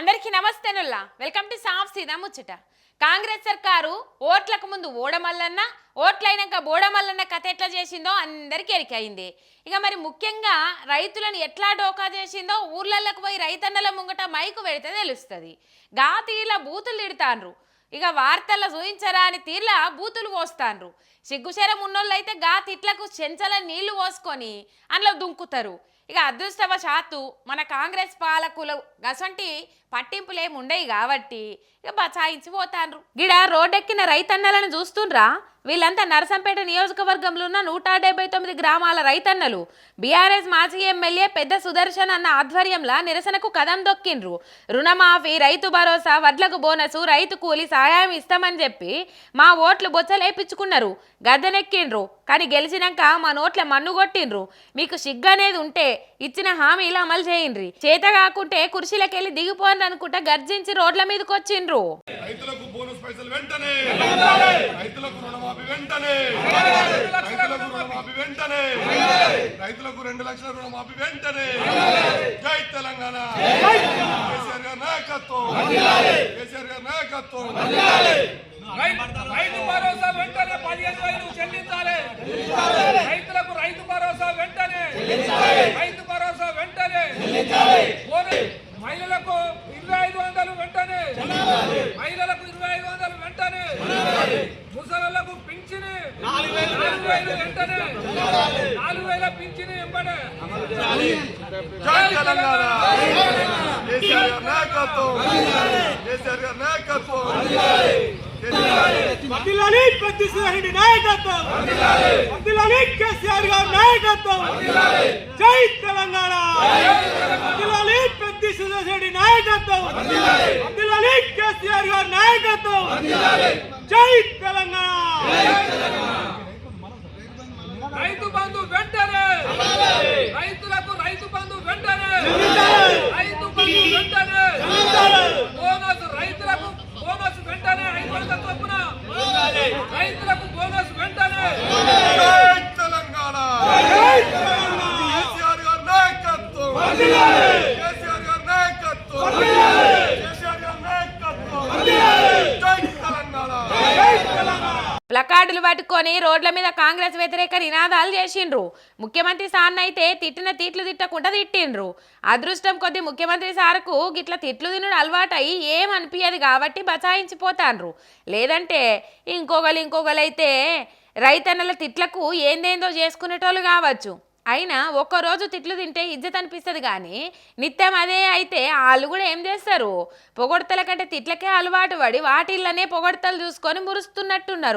అందరికీ నమస్తేనుల్లా. Welcome to సాఫ్ సీదా ముచ్చట. కాంగ్రెస్ సర్కారు ఓట్లకు ముందు ఓడమల్లన్న ఓట్లైనాక బోడమల్లన్న కథ ఎట్లా చేసిందో అందరికీ ఎరికైంది ఇక మరి ముఖ్యంగా రైతులను ఎట్లా డోకా చేసిందో ఊర్లలోకి పోయి రైతన్నల ముంగట మైకు పెడితే తెలుస్తుంది. గా బూతులు తిడతాన్రు ఇక వార్తల్లో చూయించరా అని తీర్లా బూతులు పోస్తాండ్రు సిగ్గుశరం ఉన్నోళ్ళైతే గా తిట్లకు చెంచల నీళ్ళు పోసుకొని అందులో దుంకుతారు. ఇక అదృష్టవశాత్తు మన కాంగ్రెస్ పాలకులు గసంటి పట్టింపులేం ఉండయి కాబట్టి ఇక బచాయించిపోతాండ్రు గిడ రోడ్డెక్కిన రైతన్నలను చూస్తుండ్రా? వీళ్ళంతా నరసంపేట నియోజకవర్గంలో ఉన్న నూట డెబ్బై తొమ్మిది గ్రామాల రైతన్నలు. బీఆర్ఎస్ మాజీ ఎమ్మెల్యే పెద్ద సుదర్శన్ అన్న ఆధ్వర్యంలో నిరసనకు కదం దొక్కిండ్రు. రుణమాఫీ రైతు భరోసా వడ్లకు బోనసు రైతు కూలి సహాయం ఇస్తామని చెప్పి మా ఓట్లు బొచ్చలేపించుకున్నారు. గద్దెనెక్కిండ్రు. కానీ గెలిచినాక మా నోట్ల మన్ను కొట్టిండ్రు. మీకు సిగ్గు అనేది ఉంటే ఇచ్చిన హామీలు అమలు చేయండ్రి. చేత కాకుంటే కుర్చీలకెళ్ళి దిగిపోండి అనుకుంటా గర్జించి రోడ్ల మీదకి వచ్చిండ్రు రైతులకు బోనస్ పైసలు వెంటనే! రైతులకు రుణమాఫీ వెంటనే. రైతులకు రుణమాఫీ వెంటనే. రైతులకు రెండు లక్షల రుణమాఫీ వెంటనే. జై తెలంగాణ. కేసీఆర్ గారి నాయకత్వం. కేసీఆర్ గారి నాయకత్వం. రైతు రైతు భరోసా వెంటనే పదిహేను వేలు చెల్లించాలి. రైతులకు రైతు భరోసా వెంటనే. రైతు భరోసా వెంటనే బోనస్ మహిళలకు ఇరవై ఐదు వందలు వెంటనే మహిళలకు ఇరవై ఐదు వందలు వెంటనే ముసలకు పింఛని నాలుగు వేలు వెంటనే నాలుగు వేల పింఛని వెంబడే నాయకత్వం నాయకత్వం వదిలాలి పెద్దిరెడ్డి నాయకత్వం వదిలాలి కేసీఆర్ గారి నాయకత్వం జై తెలంగాణ వదిలాలి పెద్దిరెడ్డి నాయకత్వం వదిలాలి కేసీఆర్ గారి నాయకత్వం జై తెలంగాణ రైతు బంధు వెంటనే రైతులకు రైతు బంధు వెంటనే రైతు బంధు వెంటనే బోనస్ రైతులకు బోనస్ వెంటనే ఐదు వందల చొప్పున రైతులకు బోనస్ వెంటనే జై తెలంగాణ కేసీఆర్ గారి నాయకత్వం కేసీఆర్ గారి నాయకత్వం కేసీఆర్ గారి నాయకత్వం జై తెలంగాణ ప్లకార్డులు పట్టుకొని రోడ్ల మీద కాంగ్రెస్ వ్యతిరేక నినాదాలు చేసిండ్రు. ముఖ్యమంత్రి సార్ అయితే తిట్టిన తిట్లు తిట్టకుండా తిట్టిండ్రు. అదృష్టం కొద్ది ముఖ్యమంత్రి సార్కు గిట్ల తిట్లు తినడు అలవాటై ఏం అనిపించదు కాబట్టి బచాయించిపోతాండ్రు. లేదంటే ఇంకొకరు ఇంకొకరు అయితే రైతన్నల తిట్లకు ఏందేందో చేసుకునేటోళ్ళు కావచ్చు. అయినా ఒక్కరోజు తిట్లు తింటే ఇజ్జత్ అనిపిస్తుంది కానీ నిత్యం అదే అయితే వాళ్ళు కూడా ఏం చేస్తారు? పొగడతల కంటే తిట్లకే అలవాటు పడి వాటిల్లనే పొగడతలు చూసుకొని మురుస్తున్నట్టున్నారు.